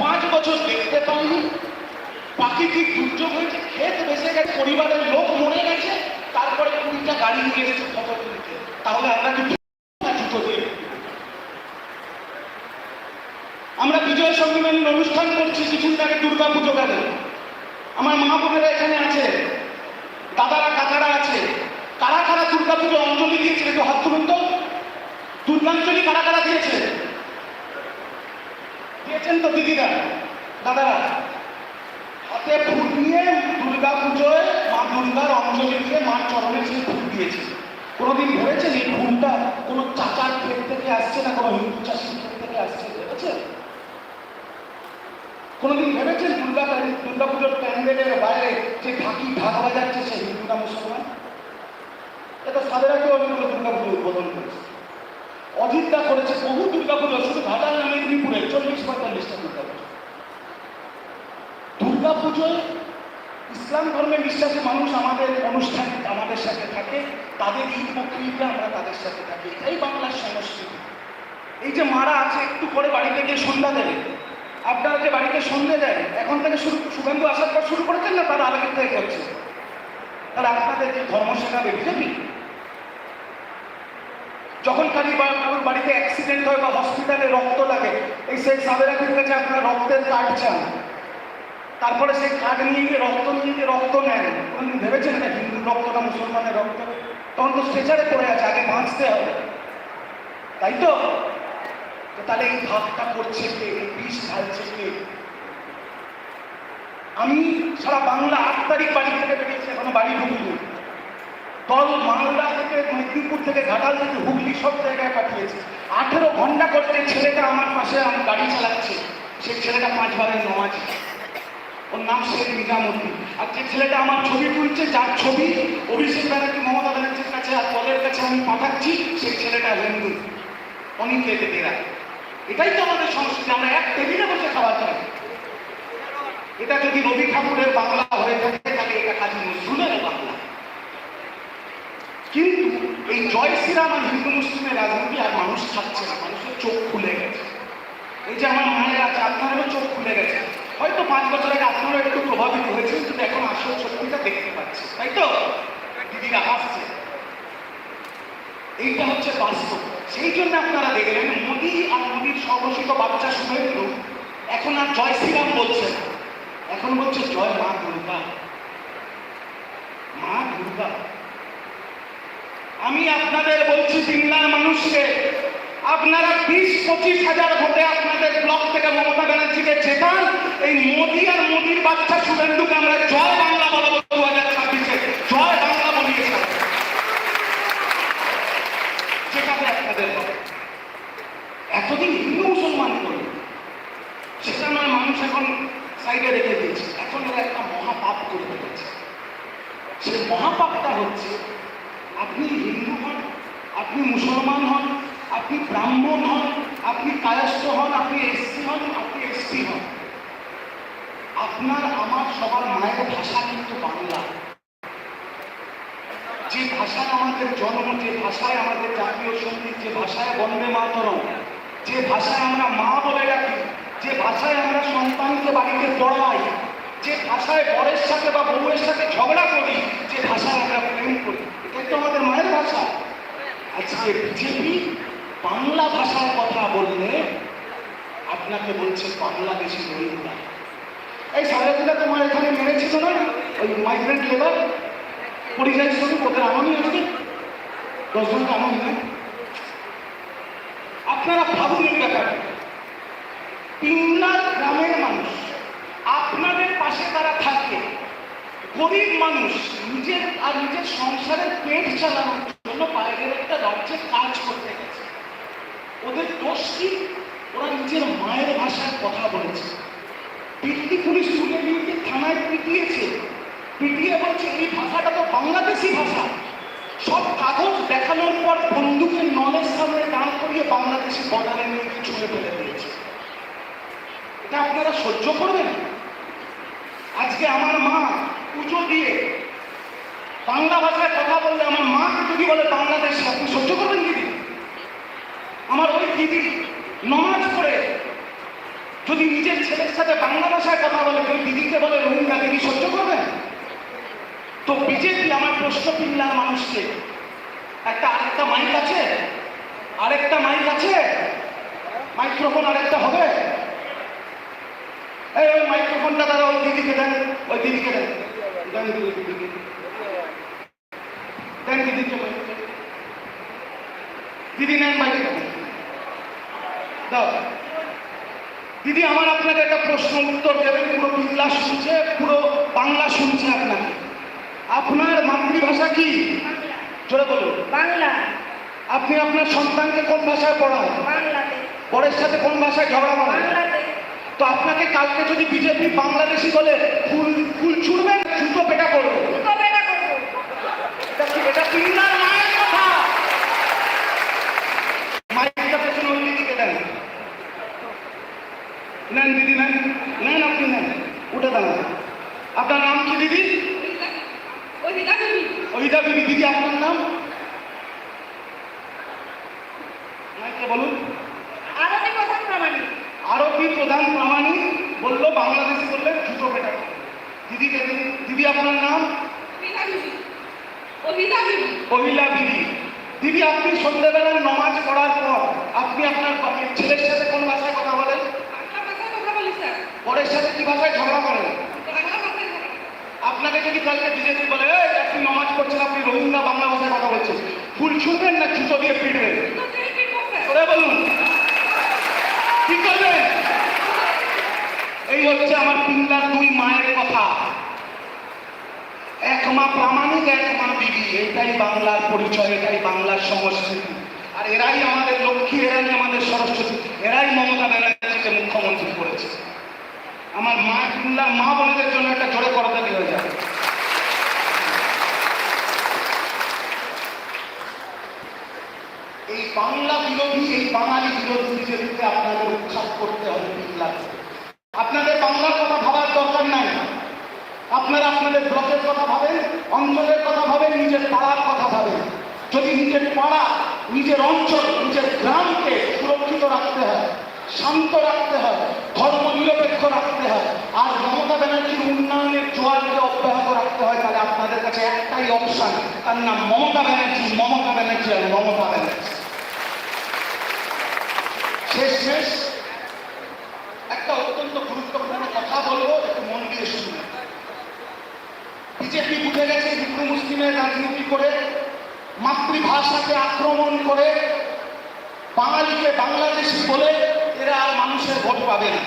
পাঁচ বছর দেখতে পাইনি। প্রাকৃতিক দুর্যোগ হয়েছে, ক্ষেত বেসে গেছে, পরিবারের লোক মরে গেছে, তারপরে কুড়িটা গাড়ি নিয়ে এসেছে ফটো তুলতে। তাহলে আমরা কি আমরা বিজয় সম্মেলনের অনুষ্ঠান করছি কিছুদিন আগে দুর্গা পুজো গেল। আমার মা বোনেরা এখানে আছে, দাদারা কাকারা আছে। কারা কারা দুর্গা পুজো অঞ্জলি দিয়েছে, একটু হাত তুলুন তো। দুর্গাঞ্জলি কারা কারা দিয়েছে? দিয়েছেন তো দিদিরা, দাদারা? হাতে ফুল নিয়ে দুর্গা পুজোয় মা দুর্গার অঞ্জলি দিয়ে মার চরণে সেই ফুল দিয়েছে। কোনোদিন ভেবেছেন এই ফুলটা কোনো চাচার ক্ষেত থেকে আসছে না কোনো হিন্দু চাষির ক্ষেত থেকে আসছে? ভেবেছেন? কোনোদিন ভেবেছেন দুর্গা দুর্গা পুজোর প্যান্ডেলের বাইরে যে ঢাকি ঢাক বাজাচ্ছে সে হিন্দু না মুসলমান? এটা আগে অনেকগুলো দুর্গা পুজো উদ্বোধন করেছে অজিতদা করেছে বহু দুর্গা পুজো শুধু ঘাটাল না মেদিনীপুরে চল্লিশ পঁয়তাল্লিশটা দুর্গা পুজো দুর্গা পুজোয় ইসলাম ধর্মে বিশ্বাসী মানুষ আমাদের অনুষ্ঠানে, আমাদের সাথে থাকে, তাদের ঈদ বকরিদে আমরা তাদের সাথে থাকি। এই বাংলার সংস্কৃতি। এই যে মারা আছে, একটু পরে বাড়িতে গিয়ে সন্ধ্যা দেবে। আপনারা যে বাড়িতে সন্ধে দেন, এখন থেকে শুরু, সুগন্ধ আসার পর শুরু করেছেন না তারা আগের থেকে করছে তাহলে আপনাদের যে ধর্ম শেখাবে বিজেপি যখন কারি কারোর বাড়িতে অ্যাক্সিডেন্ট হয় বা হসপিটালে রক্ত লাগে, এই সেই সাবেরাকের কাছে আপনার রক্তের কার্ড চান। তারপরে সেই কার্ড নিয়ে গিয়ে রক্ত নিয়ে গিয়ে রক্ত নেন। কোনদিন ভেবেছেন না হিন্দুর রক্তটা মুসলমানের রক্ত। তখন তো স্ট্রেচারে পড়ে আছে, আগে বাঁচতে হবে। তাই তো? তো তাহলে এই ভাবটা করছে কে? এই বিষ ঢালছে কে? আমি সারা বাংলা আট তারিখ বাড়ি থেকে বেরিয়েছি, এখনও বাড়ি ঢুকিনি। দল মালদা থেকে মেদিনীপুর থেকে ঘাটাল থেকে হুগলি সব জায়গায় পাঠিয়েছে। আঠেরো ঘণ্টা করতে ছেলেটা আমার পাশে আমি গাড়ি চালাচ্ছে সেই ছেলেটা পাঁচবারের নমাজ। ওর নাম শেখ নিজামুদ্দিন। আর যে ছেলেটা আমার ছবি তুলছে, যার ছবি অভিষেক ব্যানার্জি, মমতা ব্যানার্জির কাছে আর দলের কাছে আমি পাঠাচ্ছি সেই ছেলেটা হিন্দু। অনেক দেয়। এটাই তো আমাদের সংস্কৃতি, আমরা এক টেবিলে বসে খাবার খাই। এটা যদি রবি ঠাকুরের বাংলা হয়ে থাকে, তাহলে এটা কাজী নজরুলের বাংলা কিন্তু এই জয় শ্রীরাম আর হিন্দু মুসলিমের রাজনীতি আর মানুষ থাকছে না, মানুষের চোখ খুলে গেছে। এই যে আমার মায়ের আছে, আপনারও চোখ খুলে গেছে। হয়তো পাঁচ বছর আগে আপনারও একটু প্রভাবিত হয়েছে, কিন্তু এখন আসল সত্যিটা দেখতে পাচ্ছে, তাই তো? দিদিরা হাসছে। এইটা হচ্ছে বাস্তব। সেই জন্য আপনারা দেখলেন, মোদী আর মোদীর স্বঘোষিত বাচ্চা শুভেন্দু এখন আর জয় শ্রীরাম বলছে না। এখন বলছে, জয় মা দুর্গা। মা দুর্গা। আমি আপনাদের বলছি সিমলার মানুষকে, আপনারা বিশ, পঁচিশ হাজার ভোটে আপনাদের ব্লক থেকে মমতা ব্যানার্জিকে জেতান। এই মোদী আর মোদীর বাচ্চা শুভেন্দুকে আমরা জয় বাংলা বলব দু হাজার ছাব্বিশে। জয় বাংলা বলিয়ে। যেটাতে আপনাদের। এতদিন হিন্দু মুসলমান করে। সেটা নয় মানুষ এখন সাইডে রেখে দিয়েছে। এখন একটা মহাপাপ করে ফেলেছে। সে মহাপাপটা হচ্ছে আপনি হিন্দু হন, আপনি মুসলমান হন, আপনি ব্রাহ্মণ হন, আপনি কায়স্থ হন, আপনি এসসি হন, আপনি এসটি হন। আপনার, আমার, সবার মায়ের ভাষা কিন্তু বাংলা। যে ভাষায় আমাদের জন্ম, যে ভাষায় আমাদের জাতীয় সংগীত, যে ভাষায় বন্দে মাতরম, যে ভাষায় আমরা মা বলে রাখি যে ভাষায় আমরা সন্তানকে বাড়িতে পড়াই, যে ভাষায় বরের সাথে বা বউয়ের সাথে ঝগড়া করি, যে ভাষায় আমরা প্রেম করি। এটাই তো আমাদের মায়ের ভাষা। আজকে বিজেপি বাংলা ভাষার কথা বললে আপনাকে বলছে বাংলাদেশি রোহিঙ্গা এই সারাদিনা তোমার এখানে মেরেছিল না? ওই মাইগ্রেন্ট লেবার পরিযায়ী শ্রমিক ওদের আনন্দ আছে দশজনকে আনন্দ নেই। আপনারা ভাবুন এই ব্যাপারে তিননার গ্রামের মানুষ, আপনাদের পাশে তারা থাকে। গরিব মানুষ নিজের আর নিজের সংসারের পেট চালানোর জন্য বাইরের একটা রাজ্যে কাজ করতে গেছে। ওদের দোষ কি? ওরা নিজের মায়ের ভাষায় কথা বলেছে। দিল্লি পুলিশ তুলে নিয়ে থানায় পিটিয়েছে। পিটিয়ে বলছে, এই ভাষাটা তো বাংলাদেশি ভাষা। সব কাগজ দেখানোর পর বন্দুকের নলেজ সামনে দাঁড় করিয়ে বাংলাদেশি বর্ডারে নিয়ে ছুঁড়ে ফেলে দিয়েছে। এটা আপনারা সহ্য করবেন? আজকে আমার মা পুজো দিয়ে বাংলা ভাষায় কথা বললে আমার মাকে যদি বলে বাংলাদেশ আপনি সহ্য করবেন দিদি আমার ওই দিদি নমাজ করে যদি নিজের ছেলের সাথে বাংলা ভাষায় কথা বলে কেউ দিদিকে বলে রোহিঙ্গা দিদি সহ্য করবেন তো বিজেপি আমার প্রশ্ন পিল্লার মানুষকে, একটা আরেকটা মাইক আছে? আরেকটা মাইক আছে? মাইক্রোফোন আরেকটা হবে? এই, ওই মাইক্রোফোনটা দাদা ওই দিদিকে দেন, ওই দিদিকে দেন। দিদি নেন দাও। দিদি আমার আপনাকে একটা প্রশ্ন উত্তর দেবেন পুরো বাংলা শুনছে পুরো বাংলা শুনছে আপনাকে আপনার মাতৃভাষা কি? জোরে বলুন। বাংলা। আপনি আপনার সন্তানকে কোন ভাষায় পড়ান? বাংলাতে। পরের সাথে কোন ভাষায় ঝগড়া বাংলাতে। তো আপনাকে কালকে যদি বিজেপি বাংলাদেশি বলে ফুল ফুল ছুড়বেন জুতো পেটা করবে। এটা কি এটা পিন্নার মায়ের কথা? মাইকটা পেছনে ওই দিদিকে দেন। নেন দিদি নেন। নেন আপনি নেন। উঠে দাঁড়ান। আপনার নাম কি দিদি? অহিতা বিবি দিদি। আপনার নাম? বলুন। আরবি প্রধান প্রামাণিক বলল বাংলাদেশি বললে জুতো পেটা দিদি দিদি? দিদি আপনার নাম? মহিলা বিবি দিদি আপনি সন্ধ্যেবেলায় নমাজ পড়ার পর আপনি আপনার ছেলের সাথে কোন ভাষায় কথা বলেন? পরের সাথে কি ভাষায় ঝগড়া করেন? আপনাকে যদি কালকে বিজেপি বলে "এই, আপনি নমাজ পড়ছেন আপনি রোহিঙ্গা বাংলা ভাষায় কথা বলছেন ফুল ছুঁড়বেন না জুতো দিয়ে পিটবেন? ওরে বলুন। কি করবেন এই হচ্ছে আমার পিংলার দুই মায়ের কথা। এক মা প্রামাণিক, এক মা বিবি। এটাই বাংলার পরিচয়, এটাই বাংলার সংস্কৃতি। আর এরাই আমাদের লক্ষ্মী, এরাই আমাদের সরস্বতী, এরাই মমতা ব্যানার্জিকে মুখ্যমন্ত্রী করেছে। আমার মা পিংলার মা বোনদের জন্য একটা জোরে করতালি হয়ে যাবে এই বাংলা বিরোধী, এই বাঙালি বিরোধী বিজেপিকে আপনাদের উৎখাত করতে হবে পিংলাতে আপনাদের বাংলার কথা ভাবার দরকার নাই। আপনারা আপনাদের ব্লকের কথা ভাবেন, অঞ্চলের কথা ভাবেন, নিজের পাড়ার কথা ভাবেন। যদি নিজের পাড়া, নিজের অঞ্চল, নিজের গ্রামকে সুরক্ষিত রাখতে হয়, শান্ত রাখতে হয়, ধর্ম নিরপেক্ষ রাখতে হয়, আর মমতা ব্যানার্জির উন্নয়নের জোয়ারকে অব্যাহত রাখতে হয়, তাহলে আপনাদের কাছে একটাই অপশন তার নাম মমতা ব্যানার্জি মমতা ব্যানার্জি আর মমতা ব্যানার্জি। শেষ। শেষ একটা অত্যন্ত গুরুত্বপূর্ণ কথা বলব, একটু মন দিয়ে শুনবেন বিজেপি বুঝে গেছে হিন্দু মুসলিমের রাজনীতি করে, মাতৃভাষাকে আক্রমণ করে, বাঙালিকে বাংলাদেশি বলে এরা আর মানুষের ভোট পাবে না।